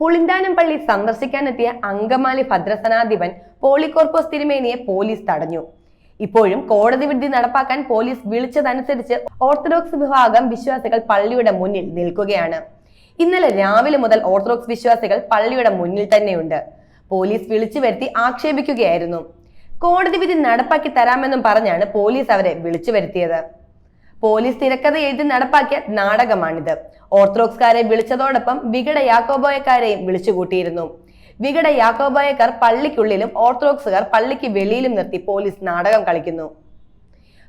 പുളിന്താനം പള്ളി സന്ദർശിക്കാനെത്തിയ അങ്കമാലി ഭദ്രസനാധിപൻ പോളികോർപ്പോസ് തിരുമേനിയെ പോലീസ് തടഞ്ഞു. ഇപ്പോഴും കോടതി വിധി നടപ്പാക്കാൻ പോലീസ് വിളിച്ചതനുസരിച്ച് ഓർത്തഡോക്സ് വിഭാഗം വിശ്വാസികൾ പള്ളിയുടെ മുന്നിൽ നിൽക്കുകയാണ്. ഇന്നലെ രാവിലെ മുതൽ ഓർത്തഡോക്സ് വിശ്വാസികൾ പള്ളിയുടെ മുന്നിൽ തന്നെയുണ്ട്. പോലീസ് വിളിച്ചു വരുത്തി ആക്ഷേപിക്കുകയായിരുന്നു. കോടതി വിധി നടപ്പാക്കി തരാമെന്നും പറഞ്ഞാണ് പോലീസ് അവരെ വിളിച്ചു വരുത്തിയത്. പോലീസ് തിരക്കഥ എഴുതി നടപ്പാക്കിയ നാടകമാണിത്. ഓർത്തഡോക്സ്കാരെ വിളിച്ചതോടൊപ്പം വികട യാക്കോബോയക്കാരെയും വിളിച്ചുകൂട്ടിയിരുന്നു. വികട യാക്കോബോയക്കാർ പള്ളിക്കുള്ളിലും ഓർത്തഡോക്സുകാർ പള്ളിക്ക് വെളിയിലും നിർത്തി പോലീസ് നാടകം കളിക്കുന്നു.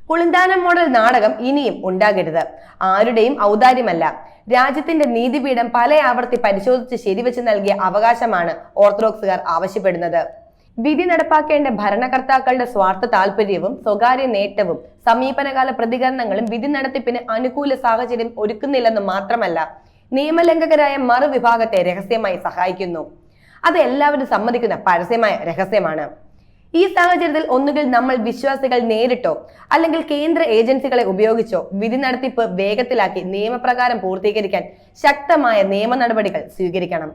പുളിന്താനം മോഡൽ നാടകം ഇനിയും ഉണ്ടാകരുത്. ആരുടെയും ഔദാര്യമല്ല. രാജ്യത്തിന്റെ നീതിപീഠം പല ആവർത്തി പരിശോധിച്ച് ശരിവെച്ച് നൽകിയ അവകാശമാണ് ഓർത്തഡോക്സുകാർ ആവശ്യപ്പെടുന്നത്. വിധി നടപ്പാക്കേണ്ട ഭരണകർത്താക്കളുടെ സ്വാർത്ഥ താല്പര്യവും സ്വകാര്യ നേട്ടവും സമീപനകാല പ്രതികരണങ്ങളും വിധി നടത്തിപ്പിന് അനുകൂല സാഹചര്യം ഒരുക്കുന്നില്ലെന്ന് മാത്രമല്ല നിയമലംഘകരായ മറുവിഭാഗത്തെ രഹസ്യമായി സഹായിക്കുന്നു. അത് എല്ലാവരും സമ്മതിക്കുന്ന പരസ്യമായ രഹസ്യമാണ്. ഈ സാഹചര്യത്തിൽ ഒന്നുകിൽ നമ്മൾ വിശ്വാസികൾ നേരിട്ടോ അല്ലെങ്കിൽ കേന്ദ്ര ഏജൻസികളെ ഉപയോഗിച്ചോ വിധി നടത്തിപ്പ് വേഗത്തിലാക്കി നിയമപ്രകാരം പൂർത്തീകരിക്കാൻ ശക്തമായ നിയമ നടപടികൾ സ്വീകരിക്കണം.